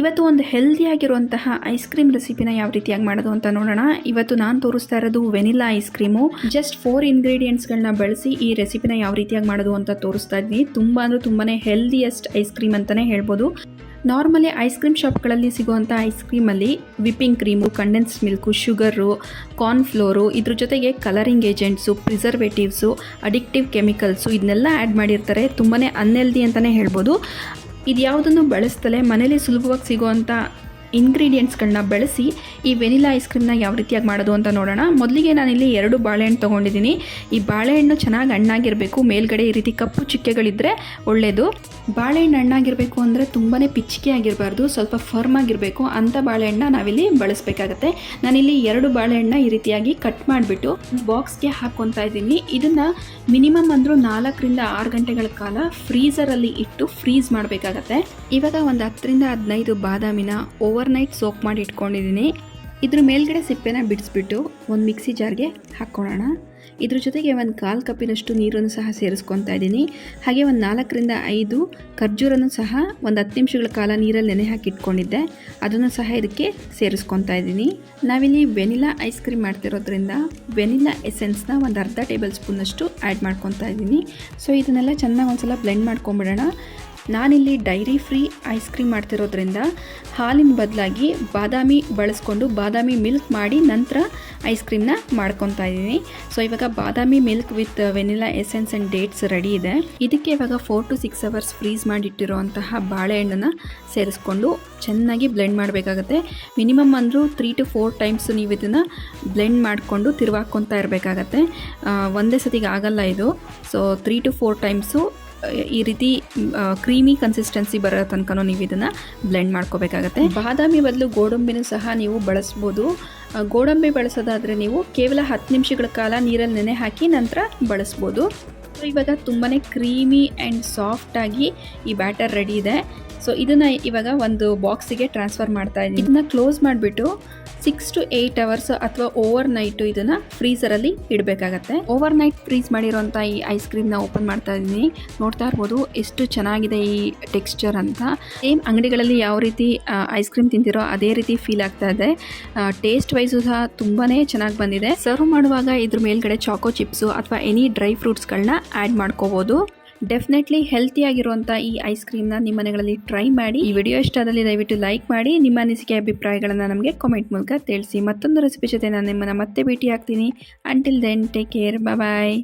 ಇವತ್ತು ಒಂದು ಹೆಲ್ದಿಯಾಗಿರುವಂತಹ ice cream ರೆಸಿಪಿನ ಯಾವ ರೀತಿಯಾಗಿ ಮಾಡೋದು ಅಂತ ನೋಡೋಣ. ಇವತ್ತು ನಾನು ತೋರಿಸ್ತಾ ಇರೋದು vanilla ice cream just four ಇಂಗ್ರೀಡಿಯೆಂಟ್ಸ್ಗಳನ್ನ ಬಳಸಿ ಈ ರೆಸಿಪಿನ ಯಾವ ರೀತಿಯಾಗಿ ಮಾಡೋದು ಅಂತ ತೋರಿಸ್ತಾ ಇದ್ದೀನಿ. ತುಂಬ ಅಂದರೆ ತುಂಬಾ ಹೆಲ್ದಿಯೆಸ್ಟ್ ಐಸ್ ಕ್ರೀಮ್ ಅಂತಲೇ ಹೇಳ್ಬೋದು. ನಾರ್ಮಲಿ ಐಸ್ ಕ್ರೀಮ್ ಶಾಪ್ಗಳಲ್ಲಿ ಸಿಗುವಂಥ ice ಕ್ರೀಮಲ್ಲಿ whipping cream condensed milk sugar cornflour ಇದ್ರ ಜೊತೆಗೆ colouring agents preservatives addictive chemicals ಇದನ್ನೆಲ್ಲ ಆ್ಯಡ್ ಮಾಡಿರ್ತಾರೆ. ತುಂಬಾ ಅನ್ಹೆಲ್ದಿ ಅಂತಲೇ ಹೇಳ್ಬೋದು. ಇದು ಯಾವುದನ್ನು ಬಳಸ್ತಲೇ ಮನೇಲಿ ಸುಲಭವಾಗಿ ಸಿಗುವಂಥ ಇಂಗ್ರೀಡಿಯೆಂಟ್ಸ್ಗಳನ್ನ ಬಳಸಿ ಈ ವೆನಿಲಾ ಐಸ್ ಕ್ರೀಮ್ನ ಯಾವ ರೀತಿಯಾಗಿ ಮಾಡೋದು ಅಂತ ನೋಡೋಣ. ಮೊದಲಿಗೆ ನಾನಿಲ್ಲಿ ಎರಡು ಬಾಳೆಹಣ್ಣು ತೊಗೊಂಡಿದ್ದೀನಿ. ಈ ಬಾಳೆಹಣ್ಣು ಚೆನ್ನಾಗಿ ಹಣ್ಣಾಗಿರಬೇಕು. ಮೇಲ್ಗಡೆ ಈ ರೀತಿ ಕಪ್ಪು ಚುಕ್ಕೆಗಳಿದ್ದರೆ ಒಳ್ಳೆಯದು ಬಾಳೆಹಣ್ಣು ಹಣ್ಣಾಗಿರಬೇಕು ಅಂದರೆ ತುಂಬಾ ಪಿಚ್ಕೆ ಆಗಿರಬಾರ್ದು. ಸ್ವಲ್ಪ ಫರ್ಮ್ ಆಗಿರಬೇಕು. ಅಂಥ ಬಾಳೆಹಣ್ಣ ನಾವಿಲ್ಲಿ ಬಳಸಬೇಕಾಗತ್ತೆ. ನಾನಿಲ್ಲಿ ಎರಡು ಬಾಳೆಹಣ್ಣ ಈ ರೀತಿಯಾಗಿ ಕಟ್ ಮಾಡಿಬಿಟ್ಟು ಬಾಕ್ಸ್ಗೆ ಹಾಕ್ಕೊತಾ ಇದ್ದೀನಿ. ಇದನ್ನು ಮಿನಿಮಮ್ ಅಂದರೂ ನಾಲ್ಕರಿಂದ ಆರು ಗಂಟೆಗಳ ಕಾಲ ಫ್ರೀಸರಲ್ಲಿ ಇಟ್ಟು ಫ್ರೀಸ್ ಮಾಡಬೇಕಾಗತ್ತೆ. ಇವಾಗ ಒಂದು ಹತ್ತರಿಂದ ಹದಿನೈದು ಬಾದಾಮಿನ ಓವರ್ ನೈಟ್ ಸೋಕ್ ಮಾಡಿ ಇಟ್ಕೊಂಡಿದ್ದೀನಿ. ಇದ್ರ ಮೇಲ್ಗಡೆ ಸಿಪ್ಪೆನ ಬಿಡಿಸ್ಬಿಟ್ಟು ಒಂದು ಮಿಕ್ಸಿ ಜಾರ್ಗೆ ಹಾಕ್ಕೊಳ್ಳೋಣ ಇದ್ರ ಜೊತೆಗೆ ಒಂದು ಕಾಲು ಕಪ್ಪಿನಷ್ಟು ನೀರನ್ನು ಸಹ ಸೇರಿಸ್ಕೊತಾ ಇದ್ದೀನಿ. ಹಾಗೆ ಒಂದು ನಾಲ್ಕರಿಂದ ಐದು ಖರ್ಜೂರನ್ನು ಸಹ ಒಂದು ಹತ್ತು ನಿಮಿಷಗಳ ಕಾಲ ನೀರಲ್ಲಿ ನೆನೆ ಹಾಕಿ ಇಟ್ಕೊಂಡಿದ್ದೆ. ಅದನ್ನು ಸಹ ಇದಕ್ಕೆ ಸೇರಿಸ್ಕೊತಾ ಇದ್ದೀನಿ. ನಾವಿಲ್ಲಿ ವೆನಿಲಾ ಐಸ್ ಕ್ರೀಮ್ ಮಾಡ್ತಿರೋದ್ರಿಂದ ವೆನಿಲಾ ಎಸೆನ್ಸ್ನ ಒಂದು ಅರ್ಧ ಟೇಬಲ್ ಸ್ಪೂನಷ್ಟು ಆ್ಯಡ್ ಮಾಡ್ಕೊತಾ ಇದ್ದೀನಿ. ಸೊ, ಇದನ್ನೆಲ್ಲ ಚೆನ್ನಾಗಿ ಒಂದ್ಸಲ ಬ್ಲೆಂಡ್ ಮಾಡ್ಕೊಂಬಿಡೋಣ. ನಾನಿಲ್ಲಿ ಡೈರಿ ಫ್ರೀ ಐಸ್ ಕ್ರೀಮ್ ಮಾಡ್ತಿರೋದ್ರಿಂದ ಹಾಲಿನ ಬದಲಾಗಿ ಬಾದಾಮಿ ಬಳಸ್ಕೊಂಡು ಬಾದಾಮಿ ಮಿಲ್ಕ್ ಮಾಡಿ ನಂತರ ಐಸ್ ಕ್ರೀಮ್ನ ಮಾಡ್ಕೊತಾ ಇದ್ದೀನಿ. ಸೊ ಇವಾಗ ಬಾದಾಮಿ milk with vanilla essence and dates ready ಇದೆ. ಇದಕ್ಕೆ ಇವಾಗ four to six hours freeze ಮಾಡಿಟ್ಟಿರುವಂತಹ ಬಾಳೆಹಣ್ಣನ್ನು ಸೇರಿಸ್ಕೊಂಡು ಚೆನ್ನಾಗಿ ಬ್ಲೆಂಡ್ ಮಾಡಬೇಕಾಗತ್ತೆ. ಮಿನಿಮಮ್ ಅಂದರೂ ತ್ರೀ ಟು ಫೋರ್ ಟೈಮ್ಸ್ ನೀವು ಇದನ್ನು ಬ್ಲೆಂಡ್ ಮಾಡಿಕೊಂಡು ತಿರುವಾಕೊತಾ ಇರಬೇಕಾಗತ್ತೆ. ಒಂದೇ ಸತಿಗೆ ಆಗಲ್ಲ ಇದು. So three to four times ಈ ರೀತಿ ಕ್ರೀಮಿ ಕನ್ಸಿಸ್ಟೆನ್ಸಿ ಬರೋ ತನಕ ನೀವು ಇದನ್ನು ಬ್ಲೆಂಡ್ ಮಾಡ್ಕೋಬೇಕಾಗತ್ತೆ. ಬಾದಾಮಿ ಬದಲು ಗೋಡಂಬಿನೂ ಸಹ ನೀವು ಬಳಸ್ಬೋದು. ಗೋಡಂಬಿ ಬಳಸೋದಾದರೆ ನೀವು ಕೇವಲ ಹತ್ತು ನಿಮಿಷಗಳ ಕಾಲ ನೀರಲ್ಲಿ ನೆನೆ ಹಾಕಿ ನಂತರ ಬಳಸ್ಬೋದು. ಇವಾಗ ತುಂಬಾ ಕ್ರೀಮಿ ಆ್ಯಂಡ್ ಸಾಫ್ಟಾಗಿ ಈ ಬ್ಯಾಟರ್ ರೆಡಿ ಇದೆ. ಸೊ ಇದನ್ನು ಇವಾಗ ಒಂದು ಬಾಕ್ಸಿಗೆ ಟ್ರಾನ್ಸ್ಫರ್ ಮಾಡ್ತಾ ಇದ್ದೀನಿ. ಇದನ್ನ ಕ್ಲೋಸ್ ಮಾಡಿಬಿಟ್ಟು ಸಿಕ್ಸ್ ಟು ಏಯ್ಟ್ ಅವರ್ಸ್ ಅಥವಾ ಓವರ್ ನೈಟು ಇದನ್ನು ಫ್ರೀಸರಲ್ಲಿ ಇಡಬೇಕಾಗತ್ತೆ. ಓವರ್ ನೈಟ್ ಫ್ರೀಸ್ ಮಾಡಿರೋಂಥ ಈ ಐಸ್ ಕ್ರೀಮ್ನ ಓಪನ್ ಮಾಡ್ತಾ ಇದ್ದೀನಿ. ನೋಡ್ತಾ ಇರ್ಬೋದು ಎಷ್ಟು ಚೆನ್ನಾಗಿದೆ ಈ ಟೆಕ್ಸ್ಚರ್ ಅಂತ. ಸೇಮ್ ಅಂಗಡಿಗಳಲ್ಲಿ ಯಾವ ರೀತಿ ಐಸ್ ಕ್ರೀಮ್ ತಿಂತಿರೋ ಅದೇ ರೀತಿ ಫೀಲ್ ಆಗ್ತಾ ಇದೆ. ಟೇಸ್ಟ್ ವೈಸು ಸಹ ತುಂಬಾ ಚೆನ್ನಾಗಿ ಬಂದಿದೆ. ಸರ್ವ್ ಮಾಡುವಾಗ ಇದ್ರ ಮೇಲ್ಗಡೆ ಚಾಕೋ ಚಿಪ್ಸು ಅಥವಾ ಎನಿ ಡ್ರೈ ಫ್ರೂಟ್ಸ್ಗಳನ್ನ ಆ್ಯಡ್ ಮಾಡ್ಕೋಬೋದು. ಡೆಫಿನೆಟ್ಲಿ ಹೆಲ್ತಿಯಾಗಿರುವಂಥ ಈ ಐಸ್ ಕ್ರೀಮ್ನ ನಿಮ್ಮ ಮನೆಗಳಲ್ಲಿ ಟ್ರೈ ಮಾಡಿ. ಈ ವಿಡಿಯೋ ಇಷ್ಟದಲ್ಲಿ ದಯವಿಟ್ಟು ಲೈಕ್ ಮಾಡಿ. ನಿಮ್ಮ ಅನಿಸಿಕೆ, ಅಭಿಪ್ರಾಯಗಳನ್ನು ನಮಗೆ ಕಾಮೆಂಟ್ ಮೂಲಕ ತಿಳಿಸಿ. ಮತ್ತೊಂದು ರೆಸಿಪಿ ಜೊತೆ ನಾನು ನಿಮ್ಮನ್ನು ಮತ್ತೆ ಭೇಟಿ ಆಗ್ತೀನಿ until then take care bye